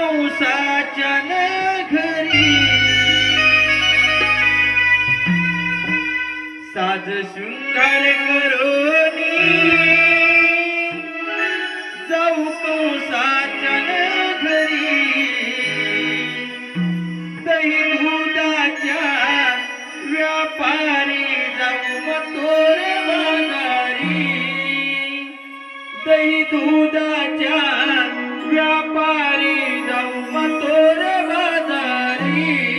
नवसाच्या घरी. साज शृंगार करोनी. जाऊ कंसाच्या घरी. दही दुधाच्या व्यापारी जाऊ मतोरे बाजारी. दही दुधाच्या व्यापारी me.